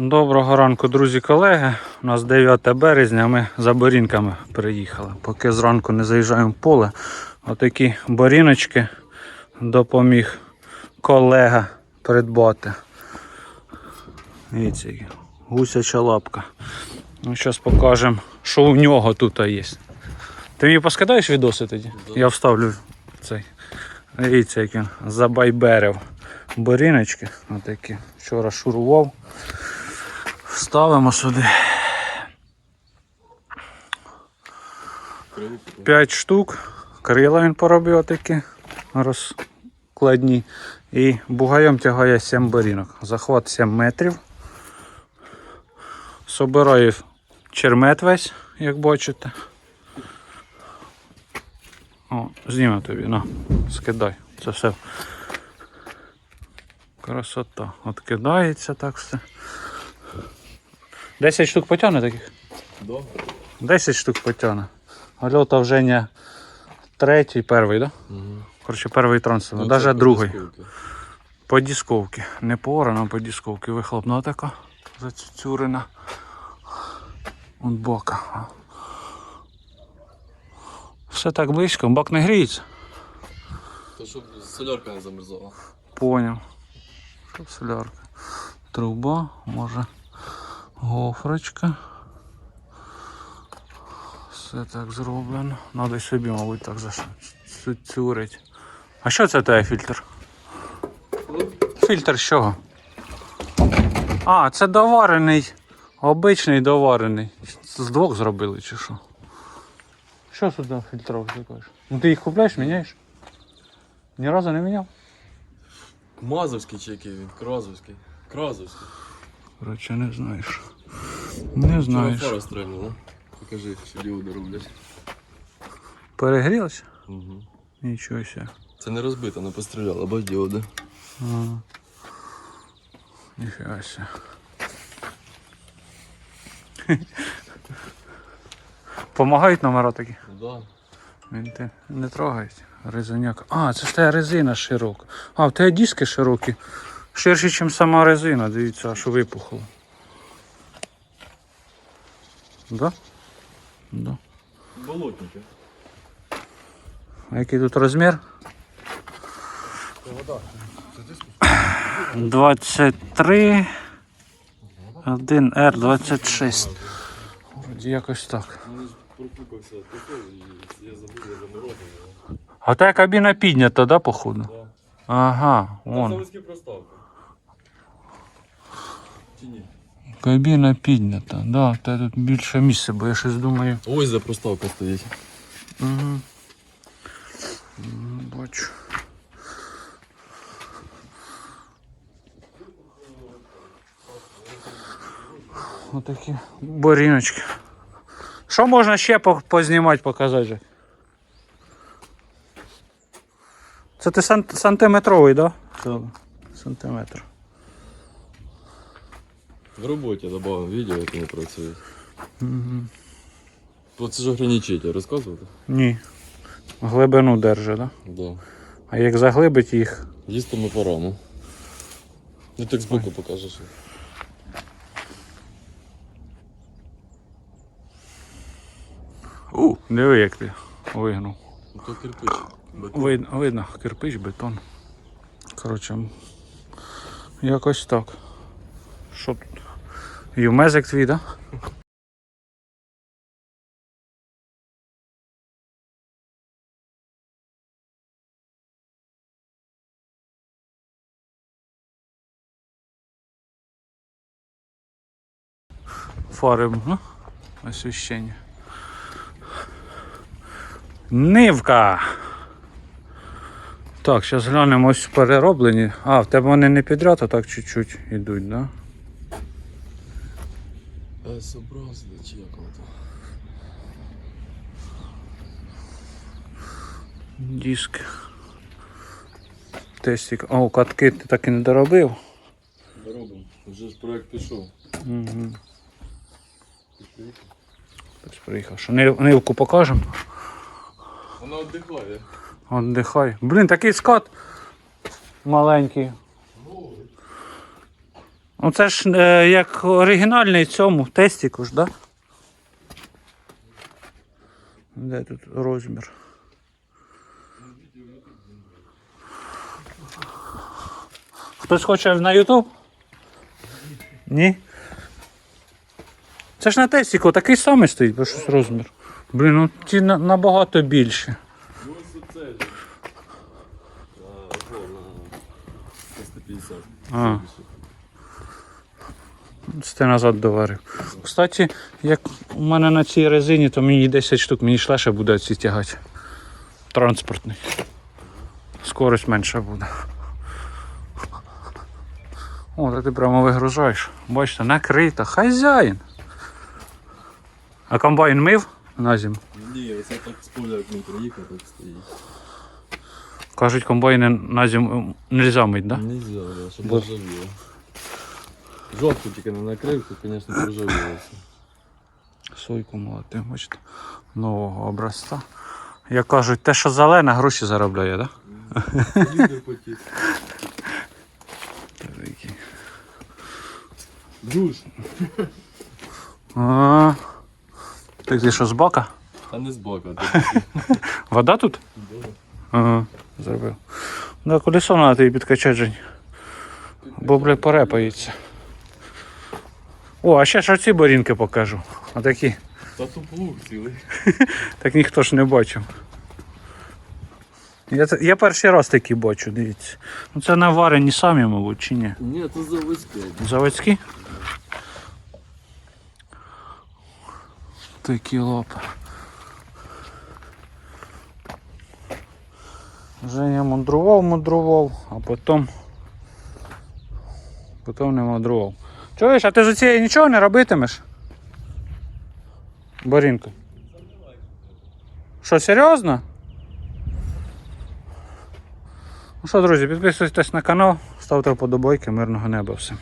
Доброго ранку, друзі колеги. У нас 9 березня, ми за борінками приїхали. Поки зранку не заїжджаємо в поле, отакі боріночки допоміг колега придбати. Дивіться, гусяча лапка. Ну, зараз покажемо, що у нього тут є. Ти мені поскидаєш відоси тоді? Я вставлю цей. Дивіться, як він забайберив боріночки. Отакі. Вчора шурував. Ставимо сюди. 5 штук. Крила він поробив такі розкладні. І бугаєм тягає 7 борінок. Захват 7 метрів. Собираю чермет весь, як бачите. О, зніму тобі, на, скидай. Це все. Красота. От кидається так все. 10 штук потягне таких? Да. 10 штук потягне. Гальота вже не третій, перший, да? Угу. Коротше, перший транспорт, Ну, навіть другий. По дисковці. Не по орам, а по дисковці. Вихлопна така зацюрена. От бока. Все так близько, бак не гріється. То щоб солярка не замерзала. Поняв. Що солярка. Труба, може гофрочка. Все так зроблено. Надо й собі, мабуть, так зацюрить. А що це тебе фільтр? Фільтр з чого? А, це доварений. Обичний доварений. З двох зробили чи що? Що сюди фільтрувати кажеш? Ну ти їх купляєш, міняєш? Ні разу не міняв? Мазовський чи який він? Кразовський. Кразовський. Короче, не знаєш. Не Вчора знаєш. фара стрельнула. Покажи, що діоди роблять. Перегрілося? Угу. Нічого себе. Це не розбито, не постріляла, бач діоди. Ага. Ніфіга себе. Помагають номера такі? Да. Мінти не трогають. Резиняк. А, це ж та резина широка. А, в тебе диски широкі. Ширші, ніж сама резина, дивіться, аж випухло. Да? Да. Болотники. А який тут розмір? 23 1 r 26 Вроді якось так. Ну. А та кабіна піднята, да, походу? Ага, вон. заводські проставки. Чи ні? Кабіна піднята, да, та тут більше місця, бо я щось думаю. Ось де проставка стоїть. Угу. Бачу. Отакі боріночки. Що можна ще по- познімати, показати? Це ти сан- сантиметровий, так? Да? Сантиметр. В роботі додав відео, яке не працює. Угу. Про це ж ограничитель розказувати? Ні. Глибину держи, так? Да? Да. А як заглибить їх, Їстимо по раму. Ну так збоку покажеш. У, диви, як ти вигнув. Ну то кирпич. Бетон. Видно, видно, кирпич, бетон. Коротше, якось так. Що тут? Юмезик твій, да? Фари, ну, освіщення. Нивка! Так, зараз глянемо ось перероблені. А, в тебе вони не підряд, а так чуть-чуть йдуть, да? С-образне чи як воно там? Диск. Тестик. О, катки ти так і не доробив. Робимо. Вже ж проект пішов. Угу. Хтось приїхав. Що нив- нивку покажемо? Вона віддихає. Отдихай. Блін, такий скат маленький. Ну це ж е, як оригінальний цьому тестіку ж, да? Де тут розмір? Хтось хоче на YouTube? Ні. Це ж на тестіку такий самий стоїть, бо щось розмір. Блін, ну ті на- набагато більше. А, ого, на 150. А. Це назад доварив. Кстати, як у мене на цій резині, то мені 10 штук, мені ж легше буде ці тягати. Транспортний. Скорость менша буде. О, так ти прямо вигружаєш. Бачите, накрита. Хазяїн. А комбайн мив на зиму? Ні, оце так з поля як не приїхав, так стоїть. Кажуть, комбайни на зиму не можна мити, так? Да? Нельзя, да, щоб Бо- не ржавіло. Жовтку тільки не накрив, то, звісно, прожавілося. Сойку молоти, бачите, нового образця. Як кажуть, те, що зелене, гроші заробляє, так? Люди потік. А, так ти що з бока? Та не з боку. Вода тут? Ага, зробив. Да, колесо треба тобі підкачати, Жень. Бо, бля, порепається. О, а ще ж оці борінки покажу. Отакі. Та тут плуг цілий. Так ніхто ж не бачив. Я, я перший раз такі бачу, дивіться. Ну це наварені самі, мабуть, чи ні? Ні, це заводське. Заводські? Такі лапи. Женя мудрував, мудрував, а потім. Потім не мудрував. Чуєш, а ти з цією нічого не робитимеш? Борінко. Що, серйозно? Ну що, друзі, підписуйтесь на канал, ставте вподобайки, мирного неба всім.